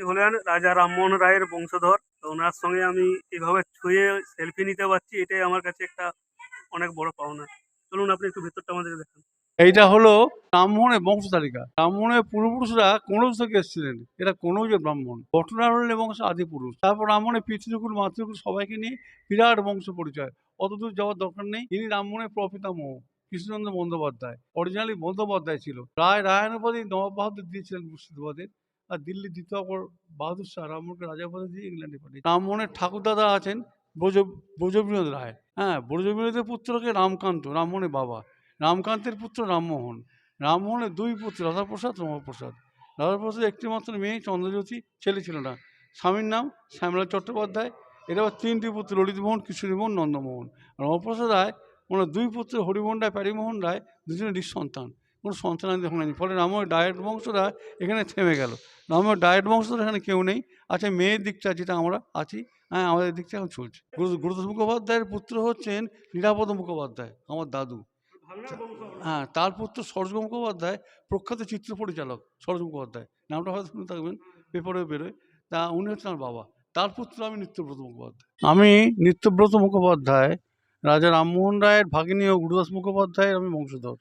ইনি হলেন রাজা রামমোহন রায়ের বংশধর। তো ওনার সঙ্গে আমি এইভাবে ছুঁয়ে সেলফি নিতে পারছি, এটাই আমার কাছে একটা অনেক বড় পাওনা। চলুন আপনি একটু ভেতরটা আমাদের দেখান। এইটা হলো ব্রাহ্মণের বংশ তালিকা ব্রাহ্মণের পূর্বপুরুষরা কনৌজ থেকে এসেছিলেন? এটা কনৌজের ব্রাহ্মণ? ঘটনারণ্যের বংশ আদি পুরুষ তারপর ব্রাহ্মণের পিতৃকুল, মাতৃকুল সবাইকে নিয়ে বিরাট বংশ পরিচয়। অতদূর যাওয়ার দরকার নেই। ইনি ব্রাহ্মণের প্রপিতামহ, কৃষ্ণচন্দ্র বন্দ্যোপাধ্যায়। অরিজিনালি বন্দ্যোপাধ্যায় ছিল। রায় নবাব বাহাদুর দিয়েছিলেন মুর্শিদাবাদের। আর দিল্লির দ্বিতীয় অপর বাহাদুর শাহ রামমোহনকে রাজা দিয়ে ইংল্যান্ডে পাঠিয়ে রামমোহনের ঠাকুরদাদা আছেন ব্রজ, ব্রজবিনোদ রায়। হ্যাঁ ব্রজবিনোদের পুত্রকে রামকান্ত, রামমোহনের বাবা। রামকান্তের পুত্র রামমোহন। রামমোহনের দুই পুত্র, রাধাপ্রসাদ, রমাপ্রসাদ। রাধাপ্রসাদের একটি মাত্র মেয়ে, চন্দ্রজ্যোতি, ছেলে ছিল না। স্বামীর নাম শ্যামলা চট্টোপাধ্যায়। এরা আবার তিনটি পুত্র, ললিতমোহন, কিশোরীমোহন, নন্দমোহন। রমাপ্রসাদ রায়, ওনার দুই পুত্র হরিমোহন রায়, প্যারিমোহন রায় দুজনের নিঃসন্তান। কোনো সন্তানাদি হয়নি। ফলে রামের ডায়েট বংশরা এখানে থেমে গেল। রামের ডায়েট বংশধর এখানে কেউ নেই। আচ্ছা মেয়ের দিকটা যেটা আমরা আছি হ্যাঁ আমাদের দিকটা এখন চলছে। গুরু গুরুদাস মুখোপাধ্যায়ের পুত্র হচ্ছেন নিরাপদ মুখোপাধ্যায় আমার দাদু। হ্যাঁ তার পুত্র সরোজ মুখোপাধ্যায় প্রখ্যাত চিত্র পরিচালক সরোজ মুখোপাধ্যায়। নামটা হয়তো শুনে থাকবেন পেপারে বেরোয়। তা উনি হচ্ছেন আমার বাবা। তার পুত্র আমি নিত্যব্রত মুখোপাধ্যায়। আমি নিত্যব্রত মুখোপাধ্যায় রাজা রামমোহন রায়ের ভাগিনী ও গুরুদাস মুখোপাধ্যায়ের আমি বংশধর।